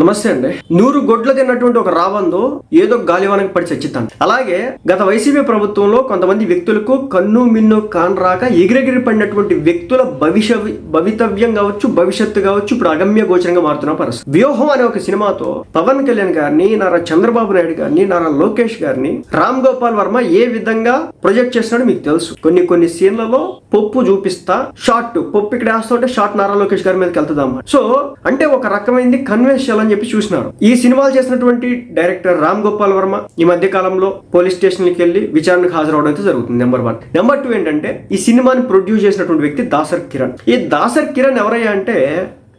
నమస్తే అండి. నూరు గొడ్లు తిన్నటువంటి ఒక రాబందు ఏదో గాలివానకి పడి చచ్చిద్దంట. అలాగే గత వైసీపీ ప్రభుత్వంలో కొంతమంది వ్యక్తులకు కన్ను మిన్ను కానరాక ఎగిరెగిరి పడినటువంటి వ్యక్తుల భవిష్య భవితవ్యం కావచ్చు భవిష్యత్తు కావచ్చు ఇప్పుడు అగమ్య గోచరంగా మారుతున్న పరిస్థితి. వ్యూహం అనే ఒక సినిమాతో పవన్ కళ్యాణ్ గారిని నారా చంద్రబాబు నాయుడు గారిని నారా లోకేష్ గారిని రామ్ గోపాల్ వర్మ ఏ విధంగా ప్రొజెక్ట్ చేస్తున్నాడో మీకు తెలుసు. కొన్ని కొన్ని సీన్లలో పప్పు చూపిస్తా షార్ట్ పప్పు ఇక్కడ వేస్తుంటే షార్ట్ నారా లోకేష్ గారి మీదకి వెళ్తుందమ్మా సో అంటే ఒక రకమైనది కన్వెన్షియల్ అని చెప్పి చూసినారు ఈ సినిమాలు చేసినటువంటి డైరెక్టర్ రామ్ గోపాల్ వర్మ ఈ మధ్య కాలంలో పోలీస్ స్టేషన్కి వెళ్ళి విచారణకు హాజరవడం అయితే జరుగుతుంది నెంబర్ వన్ నెంబర్ టూ ఏంటంటే ఈ సినిమాని ప్రొడ్యూస్ చేసినటువంటి వ్యక్తి దాసర్ కిరణ్. ఈ దాసర్ కిరణ్ ఎవరయ్యా అంటే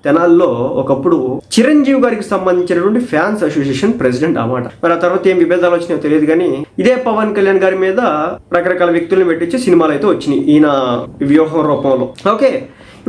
తెనాల్లో ఒకప్పుడు చిరంజీవి గారికి సంబంధించినటువంటి ఫ్యాన్స్ అసోసియేషన్ ప్రెసిడెంట్ అన్నమాట. మరి ఆ తర్వాత ఏం విభేదాలు వచ్చినాయో తెలియదు కానీ ఇదే పవన్ కళ్యాణ్ గారి మీద రకరకాల వ్యక్తులను పెట్టించి సినిమాలు అయితే వచ్చినాయి. ఈయన వ్యూహం రూపంలో. ఓకే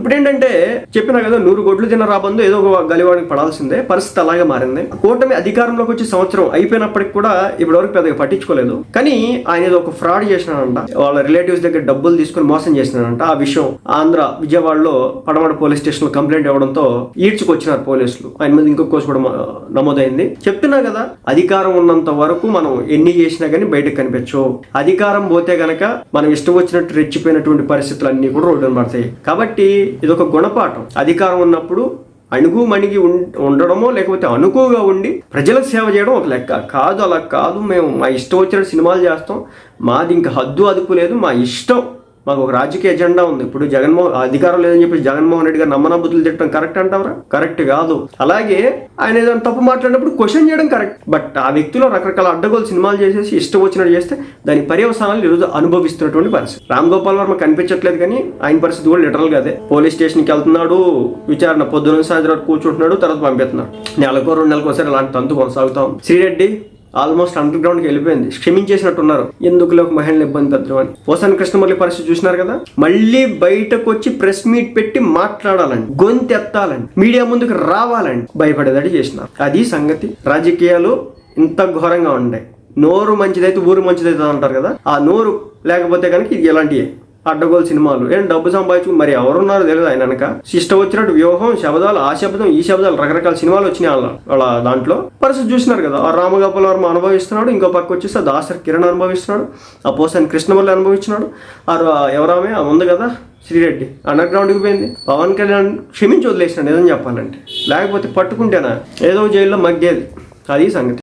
ఇప్పుడు ఏంటంటే చెప్పినా కదా నూరు గొడ్లు తిన్న రాబందు ఏదో ఒక గలివాడికి పడాల్సిందే పరిస్థితి అలాగే మారింది. కూటమి అధికారంలోకి వచ్చి సంవత్సరం అయిపోయినప్పటికి కూడా ఇప్పటివరకు పెద్దగా పట్టించుకోలేదు. కానీ ఆయన ఏదో ఒక ఫ్రాడ్ చేసినానంట వాళ్ళ రిలేటివ్స్ దగ్గర డబ్బులు తీసుకుని మోసం చేసినారంట ఆ విషయం ఆంధ్ర విజయవాడలో పడమడ పోలీస్ స్టేషన్లో కంప్లైంట్ ఇవ్వడంతో ఈడ్చుకొచ్చినారు పోలీసులు. ఆయన మీద ఇంకో కేసు కూడా నమోదైంది. చెప్తున్నా కదా అధికారం ఉన్నంత వరకు మనం ఎన్ని చేసినా కానీ బయటకు కనిపించవు. అధికారం పోతే గనక మనం ఇష్టం వచ్చినట్టు రెచ్చిపోయినటువంటి పరిస్థితులు అన్ని కూడా రోడ్డున పడతాయి. కాబట్టి ఇది ఒక గుణపాఠం. అధికారం ఉన్నప్పుడు అణుగు మణిగి ఉం- ఉండడమో లేకపోతే అనుకుగా ఉండి ప్రజలకు సేవ చేయడం ఒక లెక్క. కాదు అలా కాదు. మేము మా ఇష్టం వచ్చిన సినిమాలు చేస్తాం. మాది ఇంకా హద్దు అదుపు లేదు. మా ఇష్టం మాకు ఒక రాజకీయ ఎజెండా ఉంది. ఇప్పుడు జగన్మోహన్ అధికారం లేదని చెప్పి జగన్మోహన్ రెడ్డి గారు నమ్మనబుద్ధులు తిట్టడం కరెక్ట్ అంటారా కరెక్ట్ కాదు. అలాగే ఆయన ఏదైనా తప్పు మాట్లాడినప్పుడు క్వశ్చన్ చేయడం కరెక్ట్. బట్ ఆ వ్యక్తిలో రకరకాల అడ్డగోలు సినిమాలు చేసేసి ఇష్టం వచ్చినట్టు చేస్తే దాని పర్యవసానాలు ఈరోజు అనుభవిస్తున్నటువంటి పరిస్థితి. రామ్ గోపాల్ వర్మ కనిపించట్లేదు కానీ ఆయన పరిస్థితి కూడా లిటరల్గా అదే. పోలీస్ స్టేషన్కి వెళ్తున్నాడు విచారణ పొద్దున సాయంత్రం కూర్చుంటున్నాడు తర్వాత పంపిస్తున్నాడు. నెలకో రెండు నెలకోసారి అలాంటి తంతు కొనసాగుతాం శ్రీరెడ్డి ఆల్మోస్ట్ అండర్ గ్రౌండ్కి వెళ్ళిపోయింది. క్షమించేసినట్టున్నారు ఎందుకు ఒక మహిళలు ఇబ్బంది పెద్దరు అని. పోసాని కృష్ణమురళి పరిస్థితి చూసినారు కదా? మళ్ళీ బయటకు వచ్చి ప్రెస్ మీట్ పెట్టి మాట్లాడాలని గొంతు ఎత్తాలని మీడియా ముందుకు రావాలని భయపడేదాడి చేసినారు అది సంగతి. రాజకీయాలు ఇంత ఘోరంగా ఉండే. నోరు మంచిదైతే ఊరు మంచిదైతే అంటారు కదా? ఆ నోరు లేకపోతే కనుక ఇది ఎలాంటివి అడ్డగోలు సినిమాలు. ఏం డబ్బు సంపాదించుకుని మరి ఎవరున్నారో తెలియదు ఆయన వెనక. ఇష్టం వచ్చినట్టు వ్యూహం శబ్దాలు ఆ శబ్దం ఈ శబ్దాలు రకరకాల సినిమాలు వచ్చినాయి వాళ్ళ వాళ్ళ దాంట్లో. పరిస్థితి చూసినారు కదా ఆ రామగోపాల్ వర్మ అనుభవిస్తున్నాడు ఇంకో పక్క వచ్చేసి దాసర్ కిరణ్ అనుభవిస్తున్నాడు ఆ పోసాని కృష్ణమల్లి అనుభవిస్తున్నాడు ఆ ఎవరామే ఆ ఉంది కదా శ్రీరెడ్డి. అండర్ గ్రౌండ్కి పోయింది. పవన్ కళ్యాణ్ క్షమించి వదిలేసినాడు ఏదని చెప్పాలంటే. లేకపోతే పట్టుకుంటేనా? ఏదో జైల్లో మగ్గేది. అది సంగతి.